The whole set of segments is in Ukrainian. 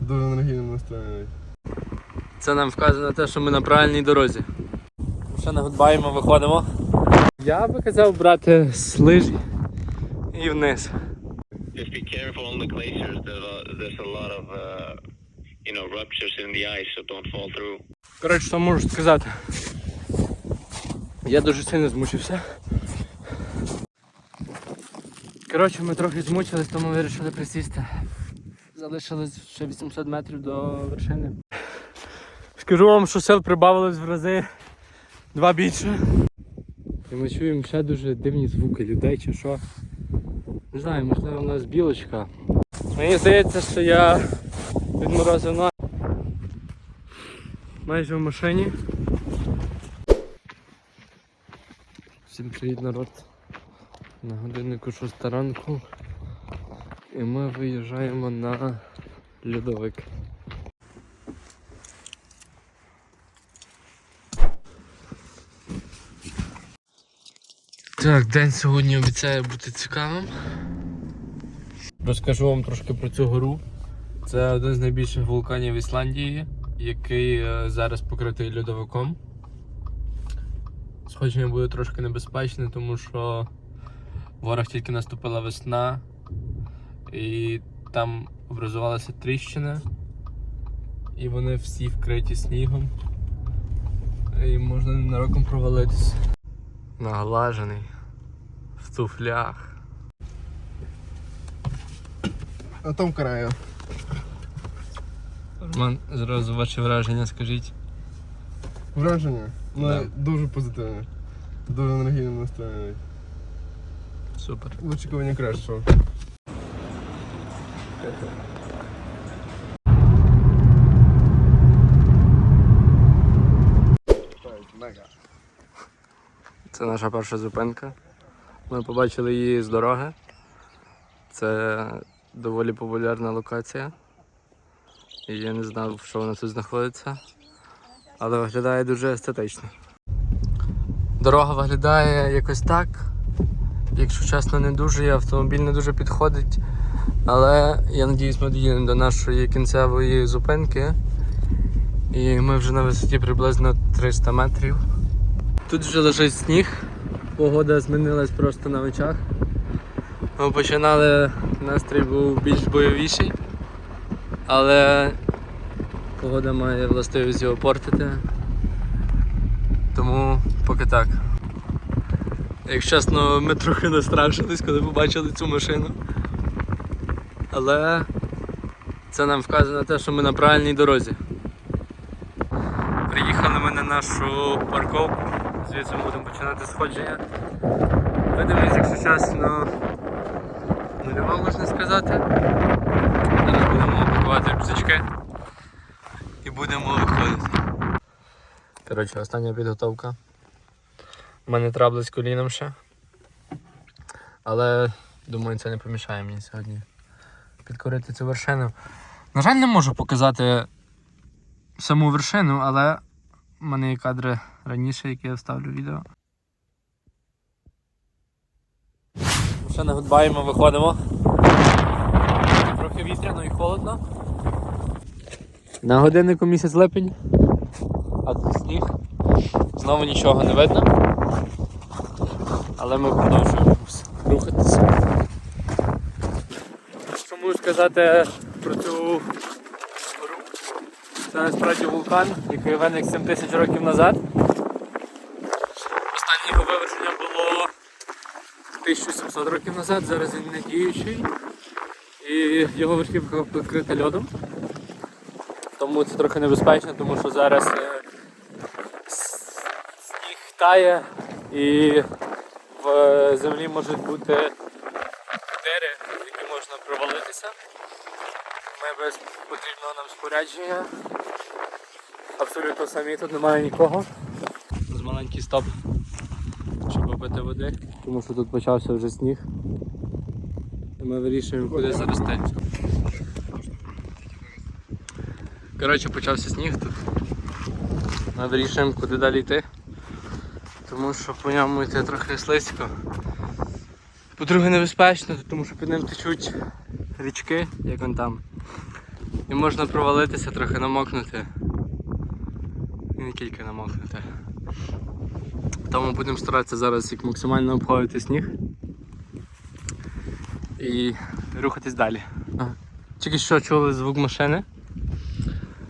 Дуже енергійно настроєний. Це нам вказує на те, що ми на правильній дорозі. Ще не гудбаємо, виходимо. Я би казав брати з лижі і вниз. just be careful on the glaciers. There's a lot of, uh, you know, ruptures in the ice, so don't fall through. Коротше, що можу сказати. Я дуже сильно змучився. Коротше, ми трохи змучились, тому вирішили присісти. Залишилось ще 800 метрів до вершини. Скажу вам, що сил прибавилось в рази два більше. І ми чуємо ще дуже дивні звуки людей чи що. Не знаю, можливо у нас білочка. Мені здається, що я відморозив на майже в машині. Всім привіт народ. На годиннику 6 ранку. І ми виїжджаємо на льодовик. Так, день сьогодні обіцяє бути цікавим. Розкажу вам трошки про цю гору. Це один з найбільших вулканів Ісландії, який е, зараз покритий льодовиком. Сходження буде трошки небезпечне, тому що в горах тільки наступила весна і там образувалися тріщини, і вони всі вкриті снігом. І можна ненароком провалитися. Наглажений в туфлях. А там краю. Роман, зразу ваші враження скажіть. Враження? Ну, Да. дуже позитивне. Дуже енергійно настроєний. Супер. В очікуванні кращого. Це наша перша зупинка. Ми побачили її з дороги. Це доволі популярна локація. І я не знав, що вона тут знаходиться. Але виглядає дуже естетично. Дорога виглядає якось так. Якщо чесно, не дуже, автомобіль не дуже підходить. Але я надіюсь, ми доїдемо до нашої кінцевої зупинки. І ми вже на висоті приблизно 300 метрів. Тут вже лежить сніг, погода змінилась просто на очах. Ми починали, настрій був більш бойовіший, але погода має властивість його портити. Тому поки так. Якщо чесно, ми трохи настрашились, коли побачили цю машину. Але це нам вказує на те, що ми на правильній дорозі. Приїхали ми на нашу парковку, звідси ми будемо починати сходження. Видимось, якщо чесно, нульова можна сказати. Зараз будемо пакувати рюкзачки і будемо виходити. Коротше, остання підготовка. У мене трабли з коліном ще. Але думаю, це не помішає мені сьогодні підкорити цю вершину. На жаль, не можу показати саму вершину, але в мене є кадри раніше, які я вставлю відео. Ще не гудбаємо, виходимо. Трохи вітряно і холодно. На годиннику місяць липень, а тут сніг. Знову нічого не видно. Але ми продовжуємо рухатися. Можу сказати про цю гору? Це насправді вулкан, який виник 7 тисяч років назад. Останнє його виверження було 1700 років назад, зараз він не діючий. І його верхівка покрита льодом. Тому це трохи небезпечно, тому що зараз е, сніг тає і в землі можуть бути дири, в які можна провалитися. Ми без потрібного нам спорядження. Абсолютно самі тут немає нікого. З маленький стоп, щоб попити води, тому що тут почався вже сніг. І ми вирішуємо, куди зарости. Коротше, почався сніг тут. Ми вирішуємо, куди далі йти. Тому що по ньому йти трохи слизько. По-друге, небезпечно, тому що під ним течуть річки, як он там. І можна провалитися, трохи намокнути. І не тільки намокнути. Тому будемо старатися зараз як максимально обходити сніг і рухатись далі. Тільки що чули звук машини.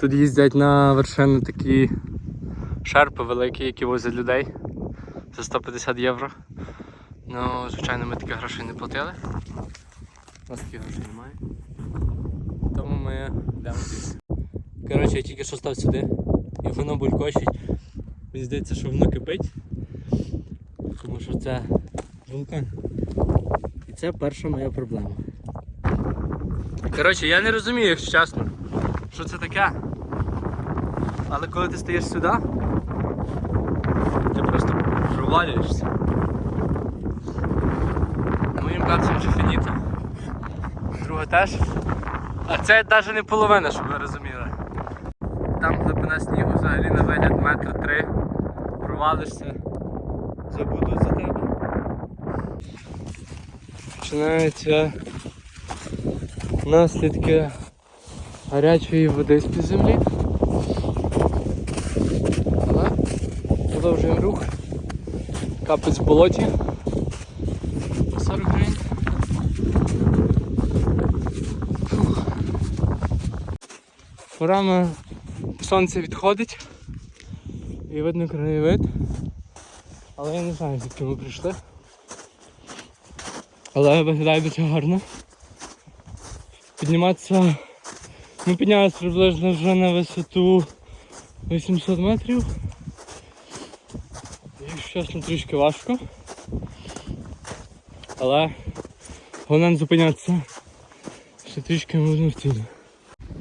Тут їздять на вершину такі шерпи великі, які возять людей за 150 євро. Ну, звичайно, ми таких грошей не платили. У нас таких грошей немає. Ми йдемо звідси. Коротше, я тільки що став сюди і воно булькочить. Мені здається, що воно кипить. Тому що це вулкан. І це перша моя проблема. Коротше, я не розумію, якщо чесно, що це таке. Але коли ти стаєш сюди, ти просто провалюєшся. Моїм капцем вже фініто. Друга теж. А це навіть не половина, щоб ви розуміли. Там глибина снігу взагалі на вигляд метр три. Провалишся, забудуть за тебе. Починаються наслідки гарячої води з-під землі. Але продовжуємо рух. Капець в болоті. 40 гривень. Рано сонце відходить і видно краєвид. Але я не знаю, звідки ми прийшли. Але виглядає дуже гарно. Підніматися. Ми піднялися приблизно вже на висоту 800 метрів. Якщо чесно, трішки важко. Але головне не зупинятися. Ще трішки ми будемо втілі.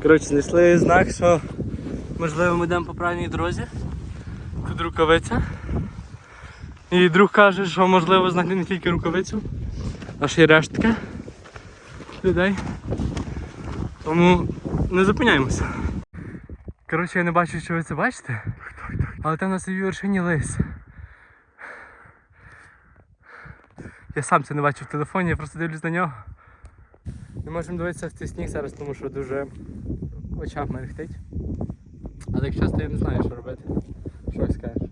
Коротше, знайшли знак, що можливо ми йдемо по правильній дорозі. Тут рукавиця. І друг каже, що можливо знайти не тільки рукавицю, а ще й рештки людей. Тому не зупиняємося. Коротше, я не бачу, що ви це бачите. Але там на самій вершині лис. Я сам це не бачу в телефоні, я просто дивлюсь на нього. Не можемо дивитися в цей сніг зараз, тому що дуже в очах мерехтить. Але якщо я не знаю, що робити. Що скажеш?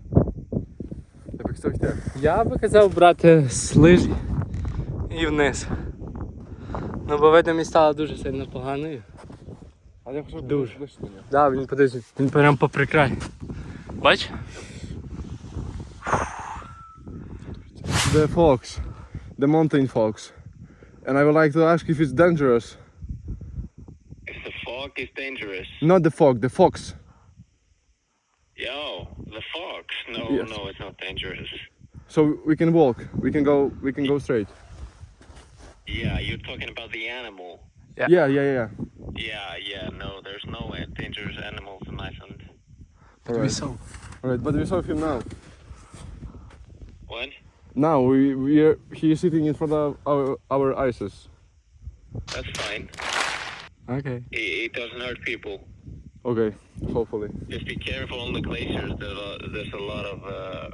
Я б хотів. Я би казав брати з лижі і вниз. Ну бо видимість стала дуже сильно поганою. А я хотів Дуже. нього. Да, він подивись, він прям попри край. Бач? The fox. The mountain fox. And I would like to ask if it's dangerous. If the fog is dangerous. Not the fog, the fox. Yo, the fox. No, Yes. no, it's not dangerous. So we can walk. We can go we can go straight. Yeah, you're talking about the animal. Yeah. Yeah, yeah, yeah. Yeah, yeah, no, there's no uh, dangerous animals in Iceland. Alright. saw. Alright, but we saw him now. What? Now we we are he's sitting in front of our our ISIS. That's fine. Okay. It, it doesn't hurt people. Okay, hopefully. Just be careful on the glaciers. There's a, there's a lot of uh,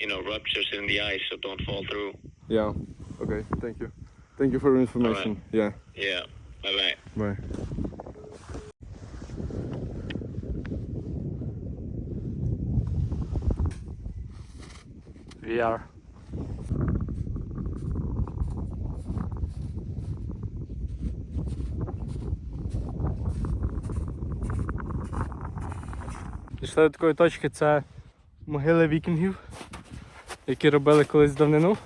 you know ruptures in the ice, so don't fall through. Yeah. Okay. Thank you. Thank you for your information. Right. Yeah. Yeah. Bye bye. Bye. We are Дійшли до такої точки, це могили вікінгів, які робили колись давнину.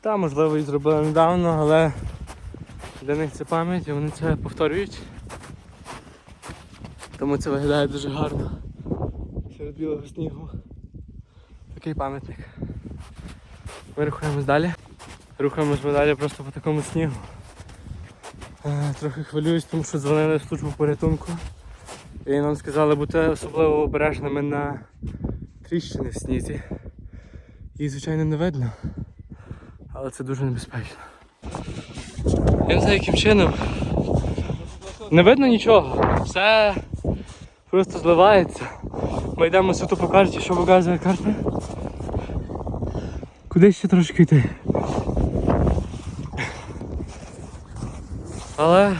Та, можливо, і зробили недавно, але для них це пам'ять і вони це повторюють. Тому це виглядає дуже гарно. Серед білого снігу. Такий пам'ятник. Ми рухаємось далі. Рухаємось ми далі просто по такому снігу. Е, Трохи хвилююсь, тому що дзвонили в службу порятунку. І нам сказали бути особливо обережними на тріщини в снізі. Їх, звичайно, не видно. Але це дуже небезпечно. Я не знаю, яким чином. Не видно нічого. Все просто зливається. Ми йдемо суто по карті, що показує карта. Куди ще трошки йти? Але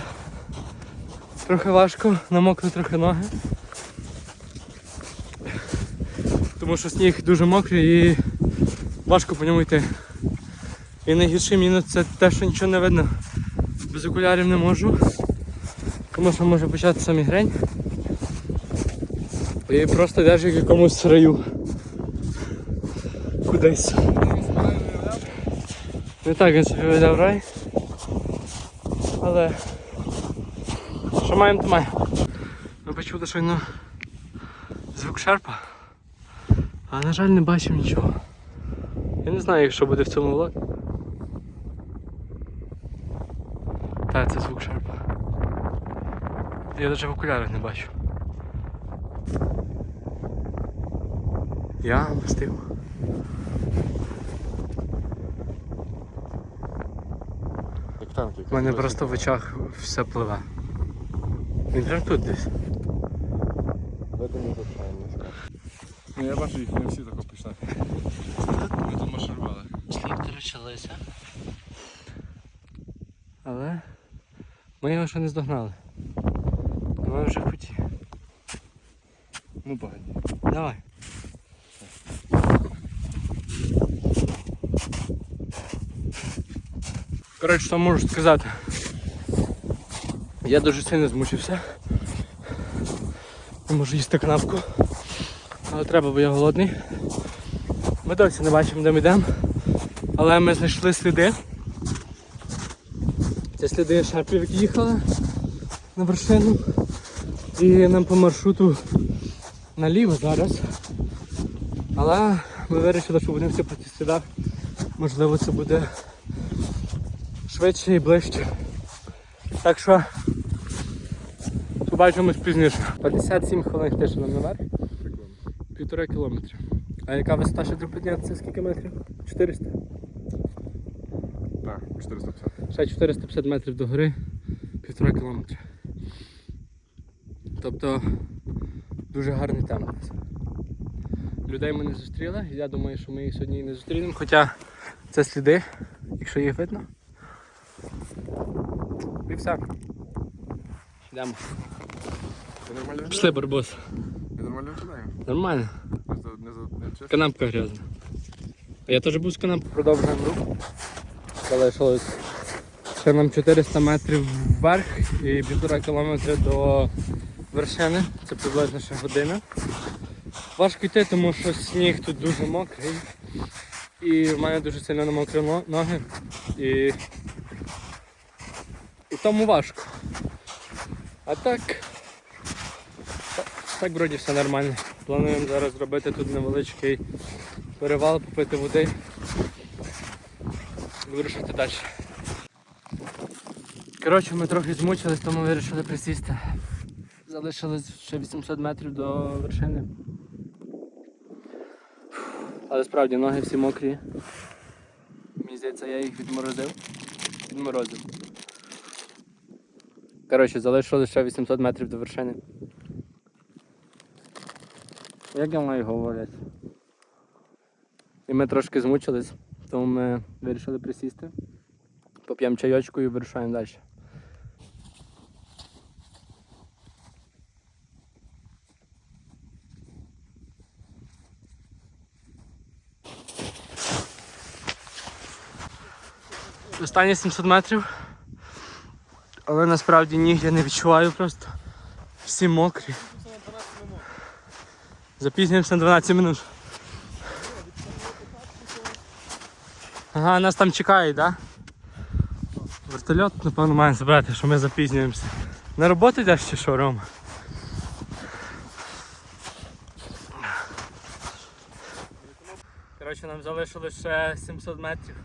Трохи важко, намокли трохи ноги. Тому що сніг дуже мокрий і важко по ньому йти. І найгірший мінус це те, що нічого не видно. Без окулярів не можу. Тому що може початися мігрень. І просто йдеш як якомусь раю. Кудись. Не так він собі видав рай. Але що маємо, то маємо. Ми почули щойно звук шерпа. А на жаль не бачимо нічого. Я не знаю, що буде в цьому влогі. Так, це звук шерпа. Я навіть в окулярах не бачу. Я мастив. У мене просто в очах все пливе. Він прям тут десь. Ну я бачу їх не всі так починають. Ми тут марширували. почалися. Але ми його ще не здогнали. Ми вже в. Ну погоди. Давай. Коротше, що можу сказати. Я дуже сильно змучився. Не можу їсти канапку. Але треба, бо я голодний. Ми досі не бачимо, де ми йдемо. Але ми знайшли сліди. Це сліди шарпів, які їхали на вершину. І нам по маршруту наліво зараз. Але ми вирішили, що будемо йти по цих слідах. Можливо, це буде швидше і ближче. Так що побачимось пізніше. 57 хвилин ще нам наверх. Півтора кілометри. А яка висота ще треба піднятися? Скільки метрів? 400. Так, 450. Ще 450 метрів до гори, півтора кілометри. Тобто дуже гарний темп. Людей ми не зустріли, я думаю, що ми їх сьогодні і не зустрінемо, хоча це сліди, якщо їх видно. І все. Йдемо. Нормально Пішли, барбос. Я нормально виглядаю? Нормально. Не не за не чесно. Канапка грязна. А я теж був з канапки. Продовжуємо рух. Залишилось ще нам 400 метрів вверх і півтора кілометри до вершини. Це приблизно ще година. Важко йти, тому що сніг тут дуже мокрий. І в мене дуже сильно намокрі но- ноги. І, і тому важко. А так. Та- Так вроді все нормально. Плануємо зараз зробити тут невеличкий перевал, попити води. і Вирушити далі. Коротше, ми трохи змучились, тому вирішили присісти. Залишилось ще 800 метрів до вершини. Але справді ноги всі мокрі. Мені здається, я їх відморозив. Відморозив. Коротше, залишилось ще 800 метрів до вершини. Як я маю говорити? І ми трошки змучились, тому ми вирішили присісти. Поп'ємо чайочку і вирушаємо далі. Останні 700 метрів. Але насправді ніг я не відчуваю просто. Всі мокрі. Запізнюємося на 12 минут. Ага, нас там чекають, так? Да? Вертольот, напевно, має забрати, що ми запізнюємося. На роботу йдеш чи що, Рома? Коротше, нам залишилось ще 700 метрів.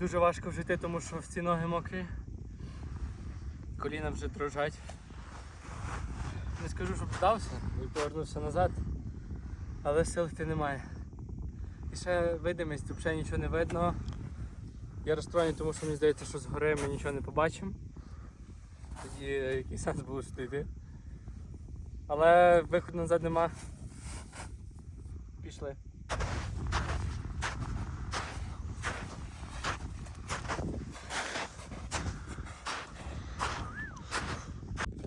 Дуже важко вже йти, тому що всі ноги мокрі. Коліна вже дрожать. Не скажу, що здався, і повернувся назад, але сил йти немає. І ще видимість, взагалі нічого не видно. Я розстроєний, тому що мені здається, що згори ми нічого не побачимо. Тоді який сенс було сюди йти. Але виходу назад нема. Пішли.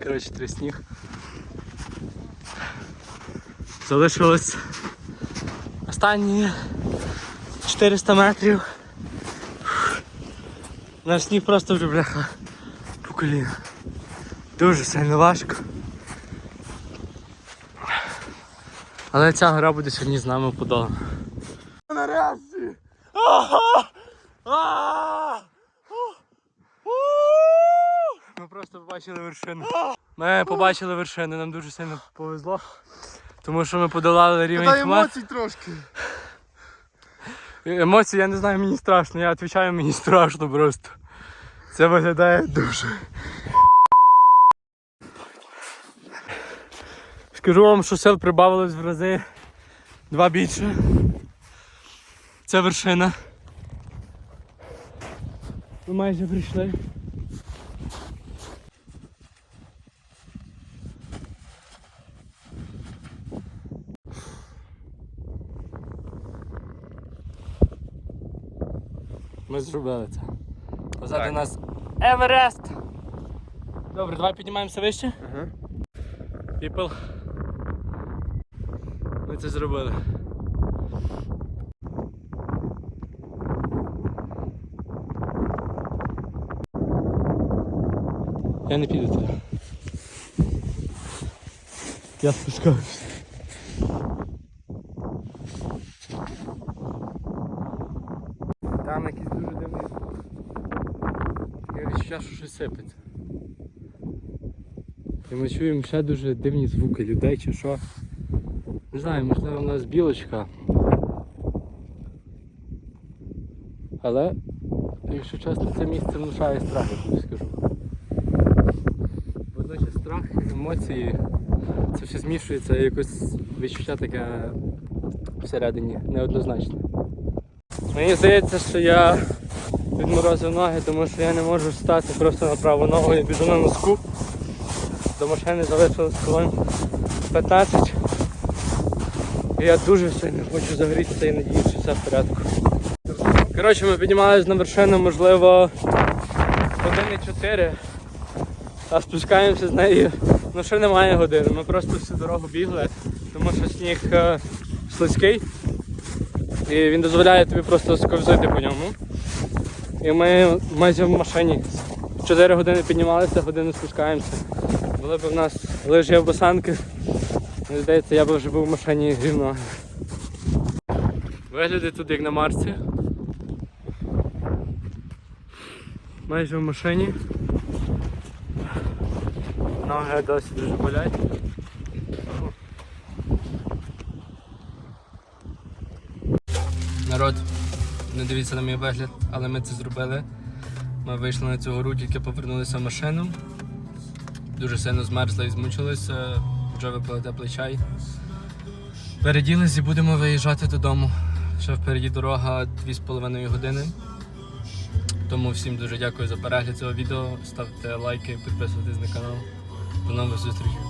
Коротше, три сніг. Залишилось останні 400 метрів. Наш сніг просто вже бляха по коліна. Дуже сильно важко. Але ця гора буде сьогодні з нами подолана. Нарешті! Ми просто побачили вершину. Ми побачили вершину, нам дуже сильно повезло. Тому що ми подолали рівень Та хмар. емоцій трошки. Емоції, я не знаю, мені страшно. Я відповідаю, мені страшно просто. Це виглядає дуже. Скажу вам, що сил прибавилось в рази два більше. Це вершина. Ми майже прийшли. Ми зробили це. Позаду нас Еверест. Добре, давай піднімаємося вище. Ага. People. Ми це зробили. Я не піду туди. Я спускаюся. Там якийсь дуже дивний звук. Я відчуття, що щось сипеться. І ми чуємо ще дуже дивні звуки людей чи що. Не знаю, можливо у нас білочка. Але, якщо чесно, це місце внушає страх, я скажу. Водночас страх, емоції, це все змішується, і якось відчуття таке всередині неоднозначне. Мені здається, що я відморозив ноги, тому що я не можу встати просто на праву ногу і біжу на носку. До машини залишилось хвилин 15. І я дуже сильно хочу загрітися і надіюся, що все в порядку. Коротше, ми піднімалися на вершину, можливо, години 4, а спускаємося з неї. Ну ще немає години. Ми просто всю дорогу бігли, тому що сніг е, слизький. І він дозволяє тобі просто сковзити по ньому. І ми майже в машині. 4 години піднімалися, годину спускаємося. Були б в нас лижі або санки. Мені здається, я б вже був в машині грів ноги. Виглядає тут як на Марсі. Майже в машині. Ноги досі дуже болять. Народ, не дивіться на мій вигляд, але ми це зробили. Ми вийшли на цю гору, тільки повернулися в машину. Дуже сильно змерзли і змучилися. Вже випили теплий чай. Переділись і будемо виїжджати додому. Ще впереді дорога 2,5 години. Тому всім дуже дякую за перегляд цього відео. Ставте лайки, підписуйтесь на канал. До нових зустрічей.